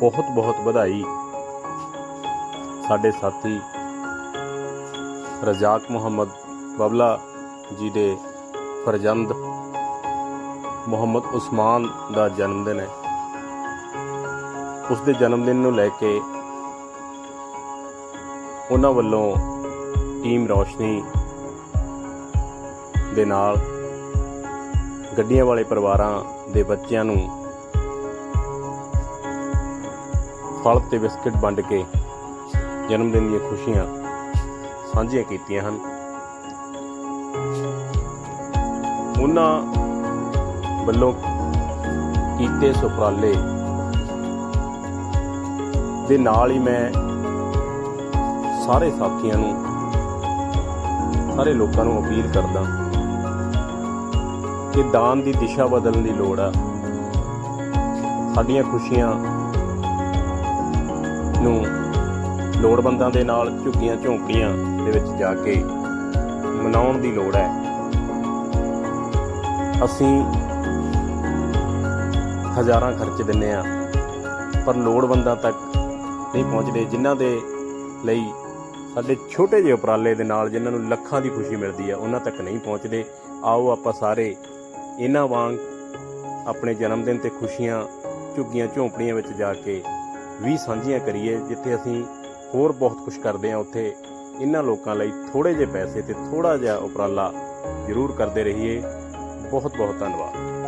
ਬਹੁਤ ਬਹੁਤ ਵਧਾਈ। ਸਾਡੇ ਸਾਥੀ ਰਜ਼ਾਕ ਮੁਹੰਮਦ ਬਬਲਾ ਜੀ ਦੇ ਫਰਜ਼ੰਦ ਮੁਹੰਮਦ ਉਸਮਾਨ ਦਾ ਜਨਮ ਦਿਨ ਹੈ। ਉਸ ਦੇ ਜਨਮ ਦਿਨ ਨੂੰ ਲੈ ਕੇ ਉਹਨਾਂ ਵੱਲੋਂ ਟੀਮ ਰੌਸ਼ਨੀ ਦੇ ਨਾਲ ਗੱਡੀਆਂ ਵਾਲੇ ਪਰਿਵਾਰਾਂ ਦੇ ਬੱਚਿਆਂ ਨੂੰ ਫਲ ਤੇ ਬਿਸਕਟ ਵੰਡ ਕੇ ਜਨਮ ਦਿਨ ਦੀਆਂ ਖੁਸ਼ੀਆਂ ਸਾਂਝੀਆਂ ਕੀਤੀਆਂ ਹਨ। ਉਹਨਾਂ ਵੱਲੋਂ ਕੀਤੇ ਸੁਪਰਾਲੇ ਦੇ ਨਾਲ ਹੀ ਮੈਂ ਸਾਰੇ ਸਾਥੀਆਂ ਨੂੰ, ਸਾਰੇ ਲੋਕਾਂ ਨੂੰ ਅਪੀਲ ਕਰਦਾ ਕਿ ਦਾਨ ਦੀ ਦਿਸ਼ਾ ਬਦਲਣ ਦੀ ਲੋੜ ਆ। ਸਾਡੀਆਂ ਖੁਸ਼ੀਆਂ ਨੂੰ ਲੋੜਵੰਦਾਂ ਦੇ ਨਾਲ ਝੁੱਗੀਆਂ ਝੌਂਪੜੀਆਂ ਦੇ ਵਿੱਚ ਜਾ ਕੇ ਮਨਾਉਣ ਦੀ ਲੋੜ ਹੈ। ਅਸੀਂ ਹਜ਼ਾਰਾਂ ਖਰਚ ਦਿੰਨੇ ਆ ਪਰ ਲੋੜਵੰਦਾਂ ਤੱਕ ਨਹੀਂ ਪਹੁੰਚਦੇ, ਜਿਨ੍ਹਾਂ ਦੇ ਲਈ ਸਾਡੇ ਛੋਟੇ ਜਿਹੇ ਉਪਰਾਲੇ ਦੇ ਨਾਲ ਜਿਨ੍ਹਾਂ ਨੂੰ ਲੱਖਾਂ ਦੀ ਖੁਸ਼ੀ ਮਿਲਦੀ ਹੈ, ਉਹਨਾਂ ਤੱਕ ਨਹੀਂ ਪਹੁੰਚਦੇ। ਆਓ ਆਪਾਂ ਸਾਰੇ ਇਹਨਾਂ ਵਾਂਗ ਆਪਣੇ ਜਨਮ ਦਿਨ ਤੇ ਖੁਸ਼ੀਆਂ, ਝੁੱਗੀਆਂ ਝੋਂਪੜੀਆਂ ਵਿੱਚ ਜਾ ਕੇ ਵੀ ਸਾਂਝੀਆਂ ਕਰੀਏ, ਜਿੱਥੇ ਅਸੀਂ ਹੋਰ ਬਹੁਤ ਕੁਝ ਕਰਦੇ ਹਾਂ, ਉੱਥੇ ਇਹਨਾਂ ਲੋਕਾਂ ਲਈ ਥੋੜੇ ਜਿਹੇ ਪੈਸੇ ਤੇ ਥੋੜਾ ਜਿਹਾ ਉਪਰਾਲਾ ਜ਼ਰੂਰ ਕਰਦੇ ਰਹੀਏ। ਬਹੁਤ ਬਹੁਤ ਧੰਨਵਾਦ।